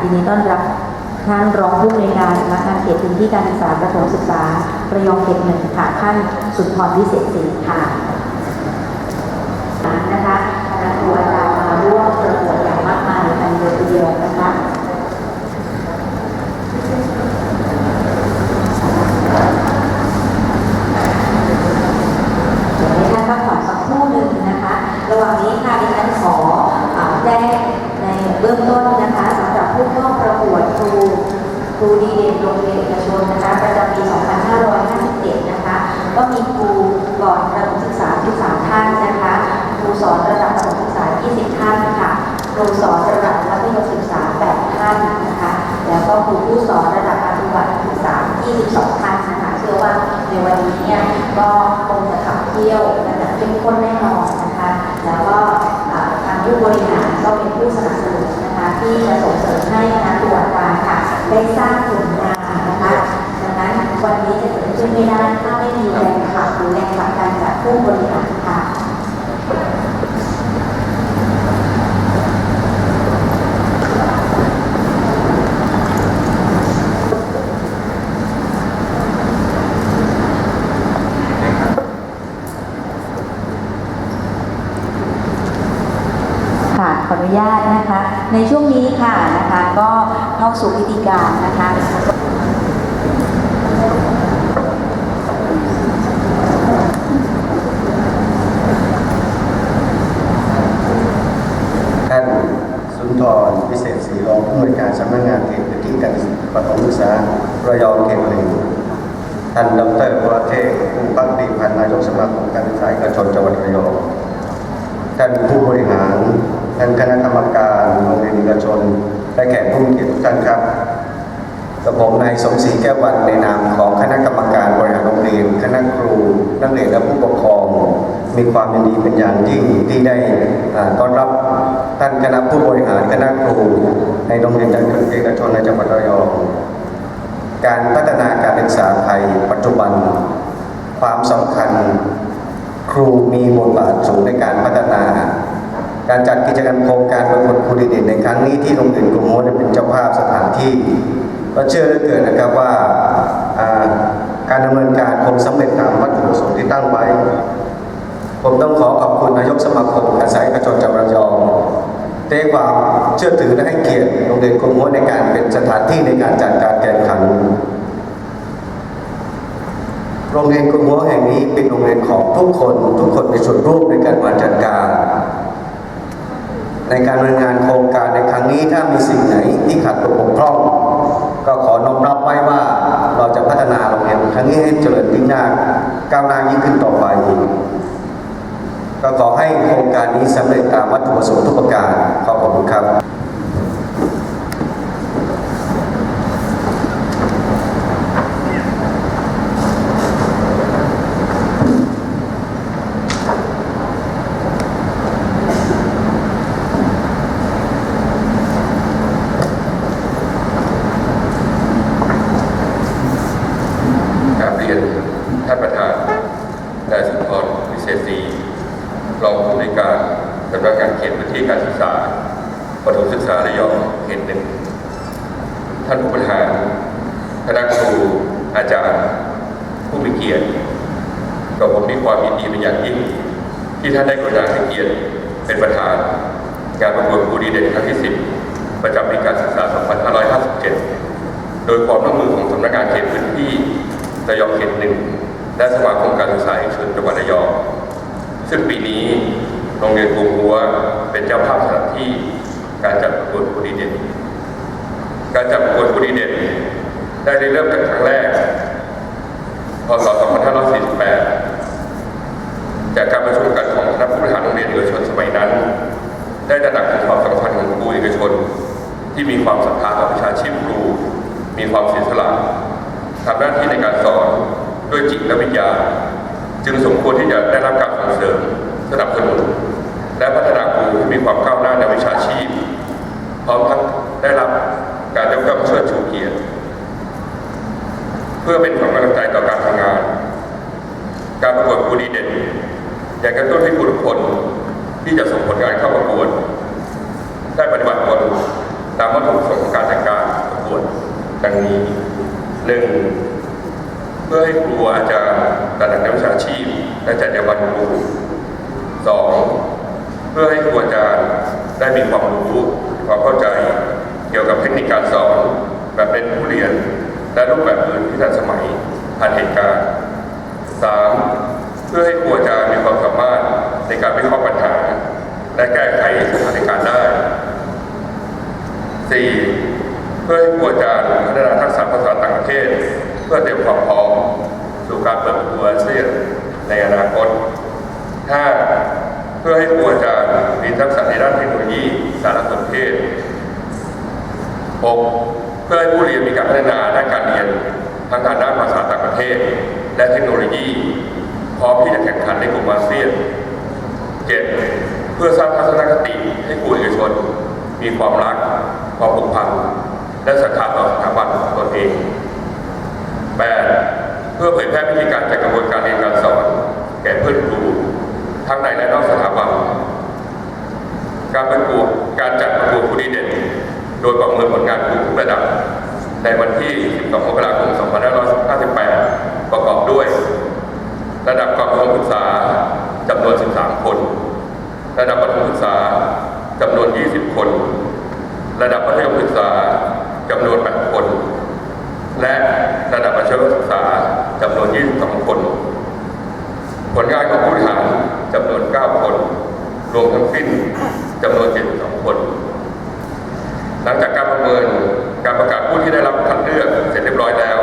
ทีนี้ต้อนรับท่านรองผู้อำนวยการสำนักงานเขตพื้นที่การศึกษาประถมศึกษา ประยองเขตหนึ่งค่ะท่านสุนทรวิเศษศรีค่ะคณะครูอาจารย์มาร่วมประกวดอย่างมากมายกันเลยทีเดียวนะคะ เดี๋ยวให้ท่านพักผ่อนสักครู่หนึ่งนะคะ ระหว่างนี้ค่ะดิฉันขออ่าแจ้งในเบื้องต้นนะคะสำหรับผู้เข้าประกวดครูครูดีเด่นโรงเรียนเอกชนนะคะประจำปี 2557 นะคะ ก็มีครูก่อนประถมศึกษา13ท่านนะคะ ครูสอนระดับประถมศึกษา 20 ท่านค่ะ ครูสอนระดับมัธยมศึกษา 8 ท่านนะคะ แล้วก็ ครูผู้สอนระดับอนุบาลศึกษา22ท่านนะคะเชื่อว่าในวันนี้เนี่ยก็คงจะขับเที่ยวกันแบบเข้มข้นแน่นอนนะคะ แล้วก็ทางผู้บริหารก็เป็นผู้สนับสนุนนะคะที่จะส่งเสริมให้คณะตัวการค่ะได้สร้างผลงานนะคะดังนั้นวันนี้จะเกิดขึ้นไม่ได้ถ้าไม่มีแรงขับหรือแรงผลักดันจากผู้บริหารค่ะ ค่ะ ขออนุญาตนะคะ ในช่วงนี้ค่ะนะคะก็เข้าสู่พิธีการนะคะท่านสุนทรพิเศษศรีรองผู้อำนวยการสำนักงานเขตพื้นที่การประถมศึกษาระยองเขตหนึ่งท่านดรวรเทพผู้พักดีพันนายกสมาคมการศึกษาเอกชนจังหวัดระยองท่านผู้บริหาร ท่านคณะกรรมการโรงเรียนเอกชน และแขกผู้มีเกียรติทุกท่านครับกับผมนายสมศรีแก้ววันในนามของคณะกรรมการบริหารโรงเรียนคณะครูนักเรียนและผู้ปกครอง มีความยินดีเป็นอย่างยิ่งที่ได้ต้อนรับท่านคณะผู้บริหารคณะครู ในโรงเรียนเอกชนในจังหวัดระยองการพัฒนาการศึกษาไทยปัจจุบัน ความสำคัญ ครูมีบทบาทสูงในการพัฒนา การจัดกิจกรรมโครงการประกวดครูดีเด่นในครั้งนี้ที่โรงเรียนกรุงโมได้เป็นเจ้าภาพสถานที่ก็เชื่อเหลือเกินนะครับว่าการดำเนินการคงสำเร็จตามวัตถุประสงค์ที่ตั้งไว้ ผมต้องขอขอบคุณนายกสมาคมการศึกษาเอกชนจังระยองที่ให้ความเชื่อถือและให้เกียรติโรงเรียนกรุงโมในการเป็นสถานที่ในการจัดการแข่งขัน โรงเรียนกรุงโมแห่งนี้เป็นโรงเรียนของทุกคน ทุกคนมีส่วนร่วมในการมาจัดการ ในการดำเนินงานโครงการในครั้งนี้ถ้ามีสิ่งไหนที่ขาดตกบกพร่อง ก็ขอน้อมรับไว้ว่าเราจะพัฒนาโรงเรียนครั้งนี้ให้เจริญยิ่งหน้าก้าวหน้ายิ่งขึ้นต่อไปก็ขอให้โครงการนี้สำเร็จตามวัตถุประสงค์ทุกประการขอบคุณครับ กราบเรียนท่านประธานนายสุนทรวิเศษศรีรองผู้ในวยการสำนักงานเขตพื้นที่การศึกษาประถมศึกษาระยองเขตหนึ่ง ท่านผู้บริหาร คณะครูอาจารย์ผู้มีเกียรติกับผมมีความยินดีเป็นอย่างยิ่งที่ท่านได้กรุณาให้เกียรติเป็นประธานงานประกวดครูดีเด่นครั้งที่ 10 ประจำปีการศึกษา 2557 โดยความร่วมมือของสำนักงานเขตพื้นที่ระยองเขตหนึ่งและสมาคมการศึกษาเอกชนจังหวัดระยอง ซึ่งปีนี้โรงเรียนกรุงหัวเป็นเจ้าภาพสถานที่การจัดประกวดครูดีเด่น การจัดประกวดครูดีเด่น ได้เริ่มจากครั้งแรกพศ2548 จากการประชุมกันของคณะผู้บริหารโรงเรียนเอกชนสมัยนั้น ได้ตระหนักถึงความสำคัญของครูเอกชน ที่มีความศรัทธาต่อวิชาชีพครู มีความเสียสละทำหน้าที่ในการสอนด้วยจิตและวิญญาณจึงสมควรที่จะได้รับการส่งเสริมสนับสนุน และพัฒนาครูให้มีความก้าวหน้าในวิชาชีพ พร้อมทั้งได้รับการยกย่องเชิดชูเกียรติ พื่อเป็นของกำลังใจต่อการทำงาน การประกวดครูดีเด่นอยากกระตุ้นให้ครูทุกคนที่จะส่งผลงานเข้าประกวด ได้ปฏิบัติตนตามวัตถุประสงค์ของการจัดดังนี้หนึ่งเพื่อให้ครูอาจารย์ตระหนักวิชาชีพ และจรรยาบรรณครูสองเพื่อให้ครูอาจารย์ได้มีความรู้ความเข้าใจ เกี่ยวกับเทคนิคการสอนแบบเป็นผู้เรียน และรูปแบบอื่นที่ทันสมัยทันเหตุการณ์สามเพื่อให้ครูอาจารย์มีความสามารถในการวิเคราะห์ปัญหา และแก้ไขสถานการณ์ได้สี่เพื่อให้ครูอาจารย์พัฒนาทักษะภาษาต่างประเทศ เพื่อเตรียมความพร้อมสู่การเปิดประตูอาเซียนในอนาคตห้าเพื่อให้ครูอาจารย์มีทักษะในด้านเทคโนโลยีสารสนเทศหก เพื่อให้ผู้เรียนมีการพัฒนาด้านการเรียนทั้งทางด้านภาษาต่างประเทศ และเทคโนโลยีพร้อมที่จะแข่งขันในกลุ่มอาเซียนเจ็ดเพื่อสร้างทัศนคติให้ครูเอกชน มีความรัก ความผูกพันและศรัทธาต่อสถาบันตนเองแปดเพื่อเผยแพร่วิธีการจัดกระบวนการเรียนการสอน แก่เพื่อนครูทั้งในและนอกสถาบัน การประกวดการจัดประกวดครูดีเด่น โดยประเมินผลงานครูทุกระดับ ในวันที่ 12มกราคม 2558 ประกอบด้วย ระดับกองทุนศึกษาจำนวน 13 คน ระดับประถมศึกษาจำนวน 20 คน ระดับมัธยมศึกษาจำนวน 8 คน และระดับประถมศึกษาจำนวน 22 คน ผลงานของผู้บริหารจำนวน 9 คน รวมทั้งสิ้นจำนวน 72 คน หลังจากการประเมินการประกาศผู้ที่ได้รับคัดเลือกเสร็จเรียบร้อยแล้ว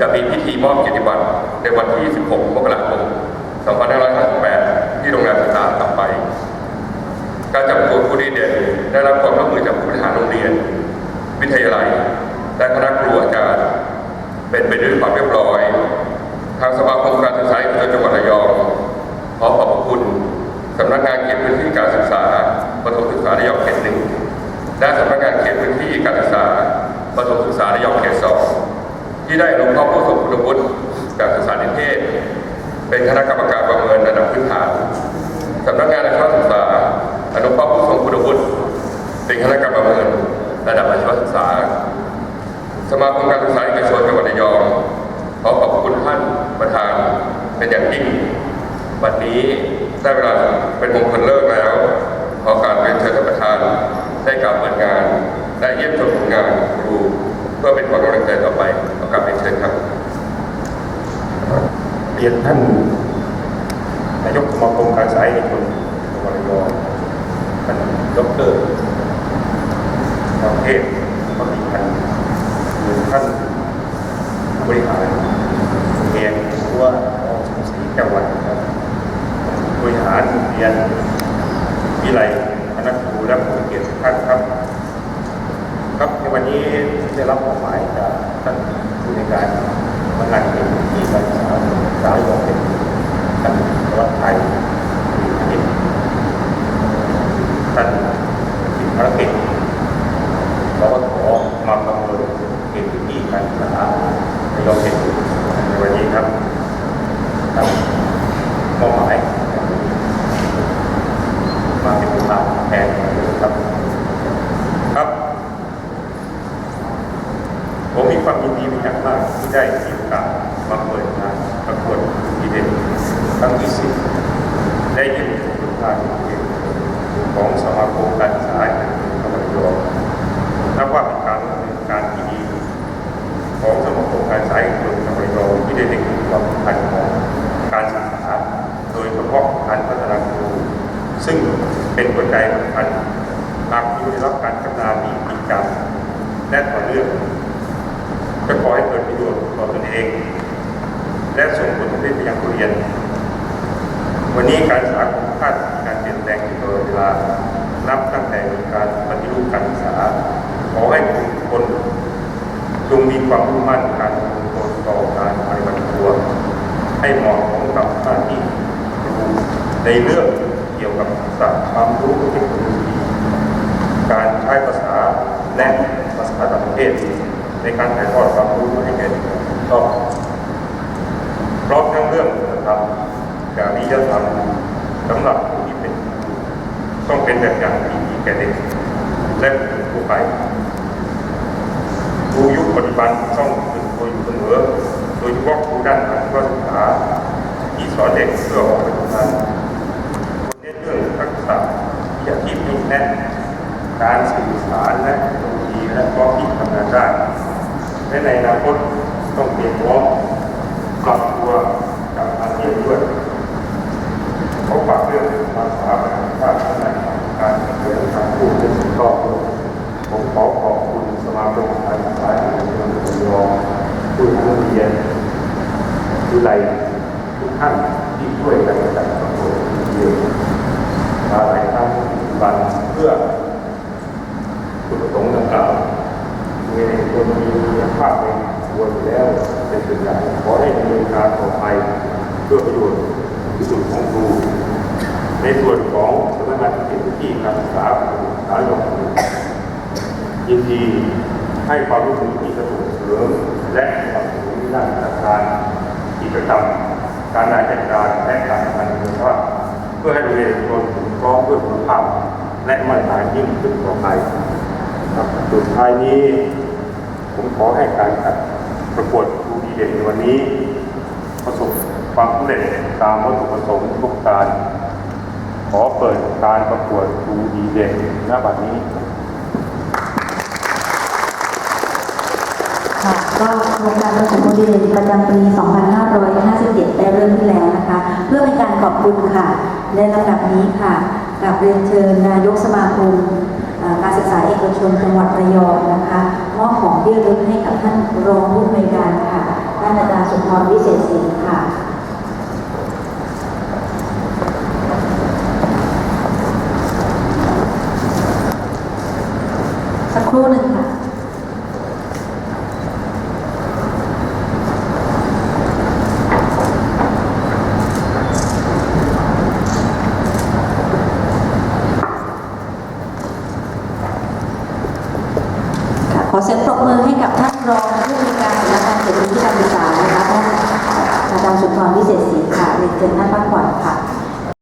จะมีพิธีมอบเกียรติบัตรในวันที่ 16 มกราคม 2558 ที่โรงแรมสตาร์ต่อไป การ จับตัวผู้ดีเด่นได้รับความร่วมมือจากผู้บริหารโรงเรียน วิทยาลัย และคณะครูอาจารย์ เป็นไปด้วยความเรียบร้อย ทางสมาคมการศึกษาเอกชนจังหวัดระยองขอขอบคุณสำนักงานเขตพื้นที่การศึกษาประถมศึกษาระยองเขตหนึ่งและสำนักงานเขตพื้นที่การศึกษาประถมศึกษาระยองเขตสองที่ได้ลงข้าผู้ทรงคุณวุฒิการศึกษานิเทศ เป็นคณะกรรมการประเมินระดับพื้นฐานสำนักงานอาชีวศึกษา นุเคราะห์ผู้ทรงคุณวุฒิเป็นคณะกรรมการประเมินระดับอาชีวศึกษา สมาคมการศึกษาเอกชนจังหวัดระยองขอขอบคุณท่านประธานเป็นอย่างยิ่งวันนี้ได้เวลาเป็นมงคลเลิกแล้ว ขอการเรียนเชิญท่านประธานได้กล่าวเปิดงานและเยี่ยมชมผลงานครูเพื่อเป็นความกำลังใจต่อไปขอกาบเรียนเชิญครับเรียนท่านนายกสมาคมการสาเอกชนจังหวัดระยอง ดรประเทพักดีท่านธ์หรือท่านผู้บริหารเรียนผู้ว่าองสมุทรศรีจังหวัดครับบริหารเรียนวิไลคณะครูและผู้เกียรติท่านครับ ครับในวันนี้ได้รับมอบหมายจากท่านผู้ในวยการสำนักงานเขตพื้นที่การศึกษาสายของเป็นท่านรัฐไทยหรือท่านติดภารกิจ เราก็ขอมาประเมินเขตพื้นที่การศึกษาในยองเขตในวันนี้ครับท่านมอบหมายมาเป็นผู้ทำแทนครับ ครับ ผมมีความยินดีเป็นอย่างมากที่ได้มีโอกาสมาเปิดงานประกวดดีเด่นครั้งที่สิบได้ยินผลงานของสมาคมการศึกษา เป็นปัจจัยสำคัญหากครูได้รับการพัฒนาที่จริงและต่อเนื่องจะก่อให้เกิดประโยชน์ต่อตนเอง และส่งผลสำเร็จไปยังผู้เรียน วันนี้การศึกษาของชาติมีการเปลี่ยนแปลงอยู่ตลอดเวลานับตั้งแต่มีการปฏิรูปการศึกษา ขอให้ทุกคนจงมีความมุ่งมั่นการดำเนินตนต่อการปฏิบัติตัว ให้เหมาะสมกับหน้าที่ในเรื่อง กี่ยวกับศาสตร์ความรู้เทคโนโลยีการใช้ภาษาและภาษาต่างประเทศ ในการถ่ายทอดความรู้ให้แก่เด็กก็พร้อมทั้งเรื่องคุณธรรมจริยธรรมสำหรับผู้ที่เป็นต้องเป็นแบบอย่างที่ดีแก่เด็กและผู้ทั่วไปครูยุคปัจจุบันต้องเป็นครูอยู่เสมอโดยเฉพาะครูด้านการศึกษาที่สอนเด็กเพื่อออกไปทำงานเน้นเรื่องทักษะวิชาชีพให้ แน่นการสื่อสารและเทคโนโลยีและก็คิดทำงานได้และในอนาคตต้องเตรียมพร้อมปรับตัวกับอาเซียนด้วยเขาฝากเรื่องภาษาประชาชาติการเรื่องการพูดในสิ่งต่อผมขอขอบคุณสมาคมการศึกษาในเมืองระยองผู้ทั้เรียนวิไลทุกท่านที่ช่วยกันจัดประกวดเรียนหลายครั้งปัจจุบัน เพื่อจุดประสงค์ดังกล่าวมีคนมีภาพในตัวอยู่แล้วเป็นส่วนใหญ่ขอให้ดำเนินการต่อไปเพื่อประโยชน์ที่สุดของครู ในส่วนของสำนักงานเขตพื้นที่การศึกษาสายลงยินดีให้ความรู้สึกที่กระตุ้นเสริมและสนับสนุนด้านจัดการกิจกรรมการบริหารจัดการและการทำงานคุณภาพเพื่อให้โรงเรียนทุกคนพร้อมด้วยคุณภาพ และมาตรฐานยิ่งขึ้นต่อไปครับสุดท้ายนี้ ผมขอให้การจัดประกวดครูดีเด่นในวันนี้ ประสบความสำเร็จตามวัตถุประสงค์ทุกการ ขอเปิดการประกวดครูดีเด่นณบัดนี้ค่ะก็โครงการประสบคดีเด่นประจำปี 2557 ได้เริ่มขึ้นแล้วนะคะ เพื่อเป็นการขอบคุณค่ะในลำดับนี้ค่ะ กับเรียนเชิญนายกสมาคมการศึกษาเอกชนจังหวัดระยองนะคะมอบของที่ระลึกให้กับท่านรองผู้อำนวยการค่ะท่านอาจารย์สุนทรวิเศษศรีค่ะสักครู่หนึ่งค่ะ